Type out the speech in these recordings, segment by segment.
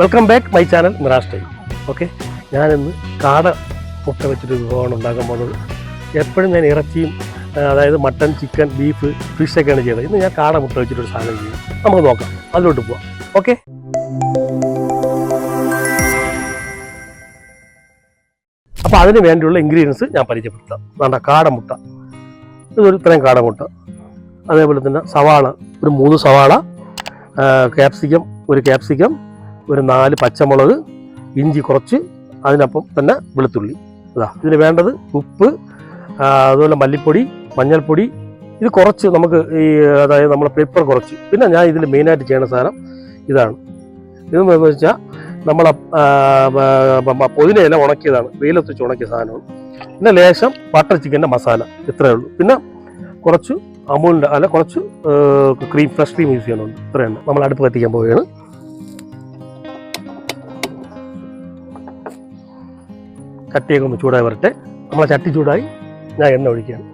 Welcome back my channel Miraz time okay ഞാനിന്ന് കാട മുട്ട വെച്ചിട്ട് വിഭവമാണ് ഉണ്ടാക്കാൻ പോകുന്നത്. എപ്പോഴും ഞാൻ ഇറച്ചിയും അതായത് മട്ടൺ ചിക്കൻ ബീഫ് ഫിഷ് ഒക്കെയാണ് ചെയ്യുന്നത്. ഇന്ന് ഞാൻ കാട മുട്ട വെച്ചിട്ടൊരു സാധനം ചെയ്യും. നമുക്ക് നോക്കാം. അതിലോട്ട് പോവാം. ഓക്കെ അപ്പോൾ അതിന് വേണ്ടിയുള്ള ഇൻഗ്രീഡിയൻസ് ഞാൻ പരിചയപ്പെടുത്താം. വേണ്ട കാടമുട്ട ഇതൊരു ഇത്രയും കാടമുട്ട അതേപോലെ തന്നെ സവാള ഒരു മൂന്ന് സവാള ക്യാപ്സിക്കം ഒരു ക്യാപ്സിക്കം ഒരു നാല് പച്ചമുളക് ഇഞ്ചി കുറച്ച് അതിനൊപ്പം തന്നെ വെളുത്തുള്ളി. അതാ ഇതിന് വേണ്ടത് ഉപ്പ് അതുപോലെ മല്ലിപ്പൊടി മഞ്ഞൾപ്പൊടി. ഇത് കുറച്ച് നമുക്ക് ഈ അതായത് നമ്മൾ പേപ്പർ കുറച്ച്. പിന്നെ ഞാൻ ഇതിൽ മെയിനായിട്ട് ചെയ്യുന്ന സാധനം ഇതാണ്. ഇതെന്ന് വെച്ചാൽ നമ്മൾ പുതിനയില ഉണക്കിയതാണ്. വെയിലത്ത് വെച്ച് ഉണക്കിയ സാധനമാണ്. പിന്നെ ലേശം ബട്ടർ ചിക്കന്റെ മസാല ഇത്രയേ ഉള്ളൂ. പിന്നെ കുറച്ച് അമൂലിന്റെ അല്ല കുറച്ച് ക്രീം ഫ്രഷ് ക്രീം യൂസ് ചെയ്യണമുണ്ട് ഇത്രയാണ് നമ്മൾ അടുപ്പ് കത്തിക്കാൻ പോവുകയാണ്. ചട്ടിയൊക്കെ ഒന്ന് ചൂടായി വരട്ടെ. നമ്മളെ ചട്ടി ചൂടായി ഞാൻ എണ്ണ ഒഴിക്കുകയാണ്.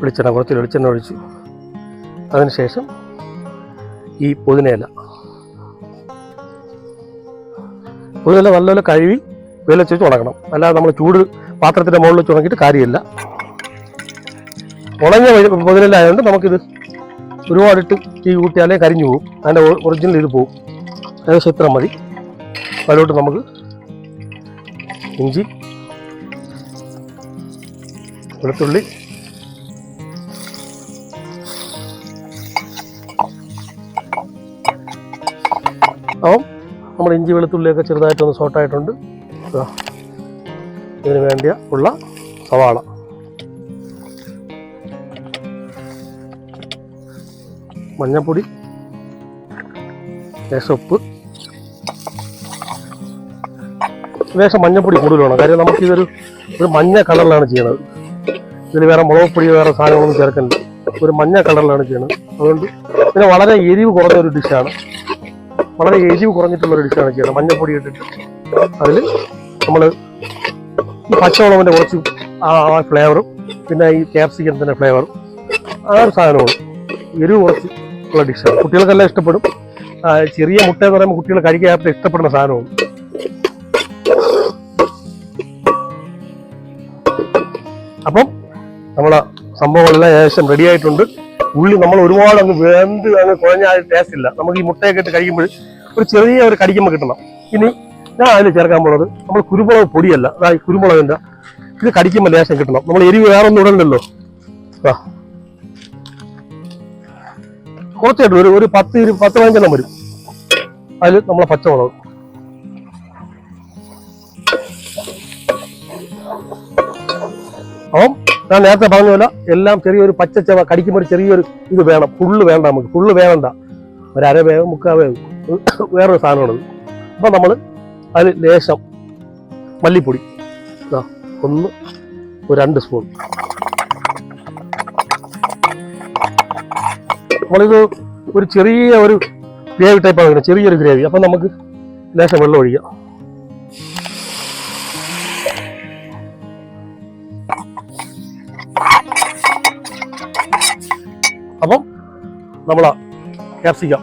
വെളിച്ചെണ്ണ കുറച്ച് വെളിച്ചെണ്ണ ഒഴിച്ചു. അതിനുശേഷം ഈ പുതിനയില. പുതിനയില നല്ലപോലെ കഴുകി വെയിലത്ത് വെച്ച് ഉണക്കണം അല്ലാതെ നമ്മൾ ചൂട് പാത്രത്തിന്റെ മുകളിൽ വെച്ച് ഉണക്കിയിട്ട് കാര്യമില്ല. ഉണങ്ങിയ പുതിനയില ആയതുകൊണ്ട് നമുക്കിത് ഒരുപാടിട്ട് തീ കൂട്ടിയാലേ കരിഞ്ഞു പോകും അതിന്റെ ഒറിജിനൽ ഇത് പോകും ഏകദേശം ഇത്ര മതി. അതിലോട്ട് നമുക്ക് ഇഞ്ചി വെളുത്തുള്ളി അപ്പം നമ്മൾ ഇഞ്ചി വെളുത്തുള്ളിയൊക്കെ ചെറുതായിട്ടൊന്ന് സോട്ടായിട്ടുണ്ട് ഇതാ. ഇതിന് വേണ്ടിയ ഉള്ള സവാള മഞ്ഞൾപ്പൊടി ലേശം ഉപ്പ് ലേശം മഞ്ഞപ്പൊടി കൂടുതൽ വേണം. കാര്യം നമുക്ക് ഇതൊരു ഒരു മഞ്ഞ കളറിലാണ് ചെയ്യണത്. ഇതിൽ വേറെ മുളക് പൊടി വേറെ സാധനങ്ങളൊന്നും ചേർക്കുന്നില്ല ഒരു മഞ്ഞ കളറിലാണ് ചെയ്യണത്. അതുകൊണ്ട് പിന്നെ വളരെ എരിവ് കുറഞ്ഞ ഒരു ഡിഷാണ് വളരെ എരിവ് കുറഞ്ഞിട്ടുള്ള ഒരു ഡിഷാണ് ചെയ്യണത്. മഞ്ഞപ്പൊടി ഇട്ടിട്ട്. അതിൽ നമ്മൾ ഈ പച്ചമുളകിന്റെ കുറച്ച് ആ ഫ്ലേവറും പിന്നെ ഈ ക്യാപ്സിക്കത്തിന്റെ ഫ്ലേവറും ആ ഒരു സാധനമാണ് എരിവ് കുറച്ച് ഉള്ള ഡിഷാണ് കുട്ടികൾക്കെല്ലാം ഇഷ്ടപ്പെടും. ചെറിയ മുട്ട എന്ന് പറയുമ്പോൾ കുട്ടികൾ കഴിക്കാൻ ഇഷ്ടപ്പെടുന്ന സാധനമാണ്. അപ്പം നമ്മളെ സംഭവങ്ങളെല്ലാം ഏകദേശം റെഡി ആയിട്ടുണ്ട്. ഉള്ളി നമ്മൾ ഒരുപാട് അങ്ങ് വെന്ത് അങ്ങ് കുഴഞ്ഞ ടേസ്റ്റ് ഇല്ല. നമുക്ക് ഈ മുട്ടയൊക്കെ ഇട്ട് കഴിക്കുമ്പോൾ ഒരു ചെറിയ ഒരു കടിക്കുമ്പോൾ കിട്ടണം. ഇനി ഞാൻ അതിൽ ചേർക്കാൻ പോണത് നമ്മൾ കുരുമുളക് പൊടിയല്ല. അതായത് കുരുമുളകിന്റെ ഇത് കടിക്കുമ്പോൾ ലേശം കിട്ടണം. നമ്മൾ എരിവ് വേറെ ഒന്നും ഇടണ്ടല്ലോ ആ കുറച്ചായിട്ട് ഒരു ഒരു പത്ത് പത്ത് പതിനഞ്ചെണ്ണം വരും. അതിൽ നമ്മളെ പച്ചമുളക്. ഞാൻ നേരത്തെ പറഞ്ഞ പോലെ എല്ലാം ചെറിയൊരു പച്ച പച്ചച്ചവ കടിക്കുമ്പോൾ ഒരു ചെറിയൊരു ഇത് വേണം. ഫുള്ള് വേണ്ട നമുക്ക്. ഫുള്ള് വേണ്ട. ഒരു അര വേഗം മുക്കാ വേഗം വേറൊരു സാധനമാണത് അപ്പം നമ്മൾ അതിൽ ലേശം മല്ലിപ്പൊടി. ഒന്ന് ഒരു രണ്ട് സ്പൂൺ. നമ്മളിത് ഒരു ചെറിയ ഒരു ഗ്രേവി ടൈപ്പാണ് ചെറിയൊരു ഗ്രേവി. അപ്പം നമുക്ക് ലേശം വെള്ളം ഒഴിക്കാം. അപ്പം നമ്മൾ ക്യാപ്സിക്കം.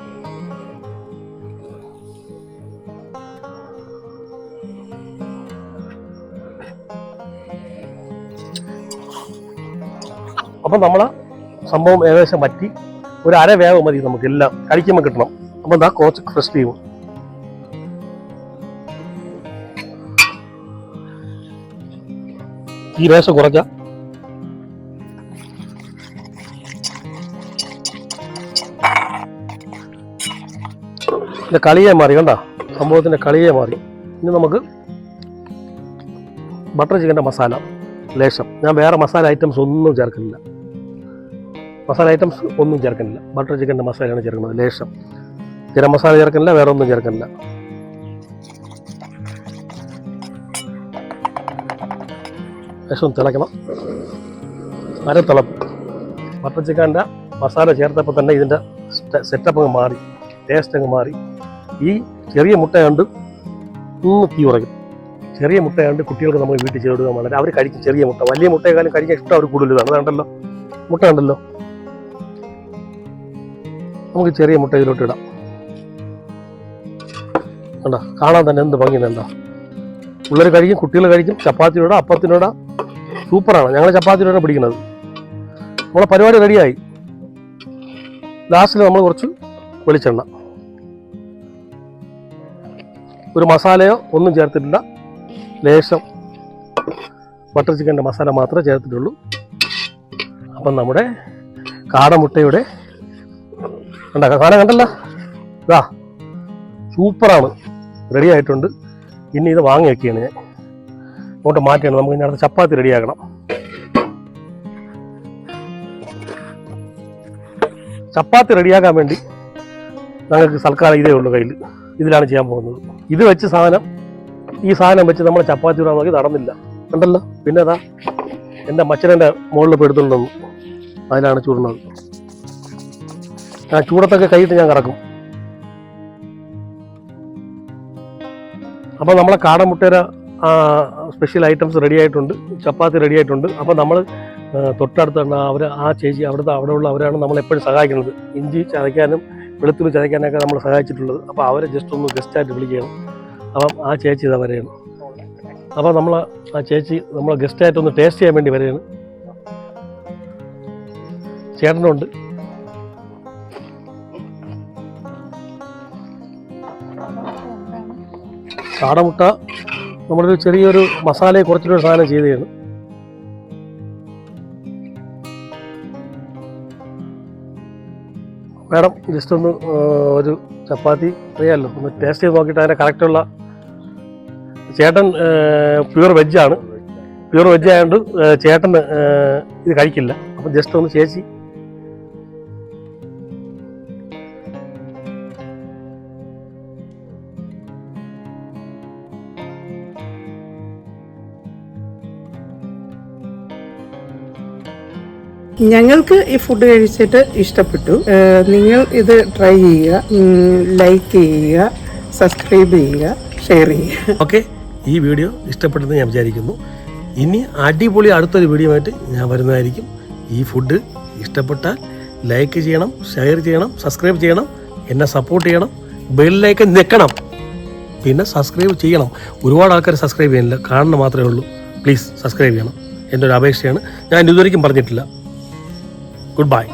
അപ്പം നമ്മൾ സംഭവം ഏകദേശം പറ്റി. ഒരു അര വേവ് മതി നമുക്ക് എല്ലാം കഴിക്കുമ്പോൾ കിട്ടണം. അപ്പം എന്താ കുറച്ച് ഫ്രഷ് ചെയ്യും ഈ രേശം കുറയ്ക്കാം. ഇതിന്റെ കളിയെ മാറി കണ്ട? സംഭവത്തിന്റെ കളിയെ മാറി. ഇനി നമുക്ക് ബട്ടർ ചിക്കന്റെ മസാല ലേശം. ഞാൻ വേറെ മസാല ഐറ്റംസ് ഒന്നും ചേർക്കുന്നില്ല. മസാല ഐറ്റംസ് ഒന്നും ചേർക്കുന്നില്ല. ബട്ടർ ചിക്കന്റെ മസാലയാണ് ചേർക്കുന്നത് ലേശം. ഗരം മസാല ചേർക്കുന്നില്ല വേറെ ഒന്നും ചേർക്കുന്നില്ല. ലേശം തിളക്കണം അര തിളപ്പ് ബട്ടർ ചിക്കന്റെ മസാല ചേർത്തപ്പോൾ തന്നെ ഇതിന്റെ സെറ്റപ്പ് മാറി. ടേസ്റ്റ് അങ്ങ് മാറി. ഈ ചെറിയ മുട്ടയാണ്ട് ഒന്ന് തീ ഉറയ്ക്കും. ചെറിയ മുട്ടയാണ്ട് കുട്ടികൾക്ക് നമ്മൾ വീട്ടിൽ ചേടുക വളരെ അവർ കഴിക്കും ചെറിയ മുട്ട. വലിയ മുട്ടയെക്കാളും കഴിക്കാൻ ഇഷ്ടം അവർ കൂടുതൽ ഇതാണ്. അതുണ്ടല്ലോ. മുട്ട ഉണ്ടല്ലോ. നമുക്ക് ചെറിയ മുട്ട ഇതിലോട്ട് ഇടാം. കണ്ടോ? കാണാൻ തന്നെ എന്ത് ഭംഗി എന്താ പിള്ളേർ കഴിക്കും കുട്ടികൾ കഴിക്കും ചപ്പാത്തിയോടെ അപ്പത്തിനോടെ സൂപ്പറാണ്. ഞങ്ങൾ ചപ്പാത്തിയോടെ പിടിക്കുന്നത്. നമ്മളെ പരിപാടി റെഡിയായി ലാസ്റ്റിൽ നമ്മൾ കുറച്ച് വെളിച്ചെണ്ണ. ഒരു മസാലയോ ഒന്നും ചേർത്തിട്ടില്ല. ലേശം ബട്ടർ ചിക്കന്റെ മസാല മാത്രമേ ചേർത്തിട്ടുള്ളൂ. അപ്പം നമ്മുടെ കാടമുട്ടയുടെ കണ്ട കാണാൻ കണ്ടല്ല? ഇതാ സൂപ്പറാണ്. റെഡി ആയിട്ടുണ്ട്. ഇനി ഇത് വാങ്ങി വെക്കുകയാണ് ഞാൻ. അങ്ങോട്ട് മാറ്റിയാണ്. നമുക്ക് ഇനി അടുത്ത ചപ്പാത്തി റെഡിയാക്കണം ചപ്പാത്തി റെഡിയാക്കാൻ വേണ്ടി ഞങ്ങൾക്ക് സൽക്കാരം ഇതേ ഉള്ളൂ കയ്യിൽ. ഇതിലാണ് ചെയ്യാൻ പോകുന്നത്. ഇത് വെച്ച് സാധനം ഈ സാധനം വെച്ച് നമ്മൾ ചപ്പാത്തി ഇടാൻ നോക്കി നടന്നില്ല. ഉണ്ടല്ലോ പിന്നെ അതാ എന്റെ മച്ചനന്റെ മുകളിൽ പെടുത്തുള്ളൂ അതിലാണ് ചൂടുന്നത്. ആ ചൂടത്തൊക്കെ കൈയിട്ട് ഞാൻ കറക്കും. അപ്പോൾ നമ്മളെ കാടൻ മുട്ടേര സ്പെഷ്യൽ ഐറ്റംസ് റെഡി ആയിട്ടുണ്ട്. ചപ്പാത്തി റെഡി ആയിട്ടുണ്ട്. അപ്പോൾ നമ്മൾ തൊട്ടടുത്ത് തന്നെ അവർ ആ ചേച്ചി അവിടുത്തെ അവിടെയുള്ള അവരാണ് നമ്മളെപ്പോഴും സഹായിക്കുന്നത്. ഇഞ്ചി ചതയ്ക്കാനും വെളുത്തുള്ളി ചതയ്ക്കാനൊക്കെ നമ്മൾ സഹായിച്ചിട്ടുള്ളത്. അപ്പോൾ അവരെ ജസ്റ്റ് ഒന്ന് ഗസ്റ്റായിട്ട് വിളിക്കുകയാണ് അപ്പം ആ ചേച്ചി ഇതാ വരെയാണ്. അപ്പോൾ നമ്മൾ ആ ചേച്ചി നമ്മളെ ഗസ്റ്റായിട്ടൊന്ന് ടേസ്റ്റ് ചെയ്യാൻ വേണ്ടി വരെയാണ്. ചേട്ടനുണ്ട്. കാടമുട്ട നമ്മളൊരു ചെറിയൊരു മസാലയെ കുറച്ചൊരു സാധനം ചെയ്തതാണ്. മാഡം ജസ്റ്റ് ഒന്ന് ഒരു ചപ്പാത്തി അറിയാമല്ലോ ഒന്ന് ടേസ്റ്റ് ചെയ്ത് നോക്കിയിട്ട് അതിന്റെ കറക്റ്റുള്ള ചേട്ടൻ പ്യുവർ ആണ്. പ്യുവർ വെജ് ആയതുകൊണ്ട് ചേട്ടന് ഇത് കഴിക്കില്ല. അപ്പം ജസ്റ്റ് ഒന്ന് ചേച്ചി ഞങ്ങൾക്ക് ഈ ഫുഡ് കഴിച്ചിട്ട് ഇഷ്ടപ്പെട്ടു. നിങ്ങൾ ഇത് ട്രൈ ചെയ്യുക ലൈക്ക് ചെയ്യുക സബ്സ്ക്രൈബ് ചെയ്യുക ഷെയർ ചെയ്യുക. ഓക്കെ ഈ വീഡിയോ ഇഷ്ടപ്പെട്ടെന്ന് ഞാൻ വിചാരിക്കുന്നു. ഇനി അടിപൊളി അടുത്തൊരു വീഡിയോ ആയിട്ട് ഞാൻ വരുന്നതായിരിക്കും. ഈ ഫുഡ് ഇഷ്ടപ്പെട്ടാൽ ലൈക്ക് ചെയ്യണം ഷെയർ ചെയ്യണം സബ്സ്ക്രൈബ് ചെയ്യണം എന്നെ സപ്പോർട്ട് ചെയ്യണം ബെല്ലിലേക്ക് നിൽക്കണം പിന്നെ സബ്സ്ക്രൈബ് ചെയ്യണം. ഒരുപാട് ആൾക്കാർ സബ്സ്ക്രൈബ് ചെയ്യുന്നില്ല. കാണണം മാത്രമേ ഉള്ളൂ. പ്ലീസ് സബ്സ്ക്രൈബ് ചെയ്യണം. എന്റെ ഒരു അപേക്ഷയാണ്. ഞാൻ ഇതുവരെയും പറഞ്ഞിട്ടില്ല. Good bye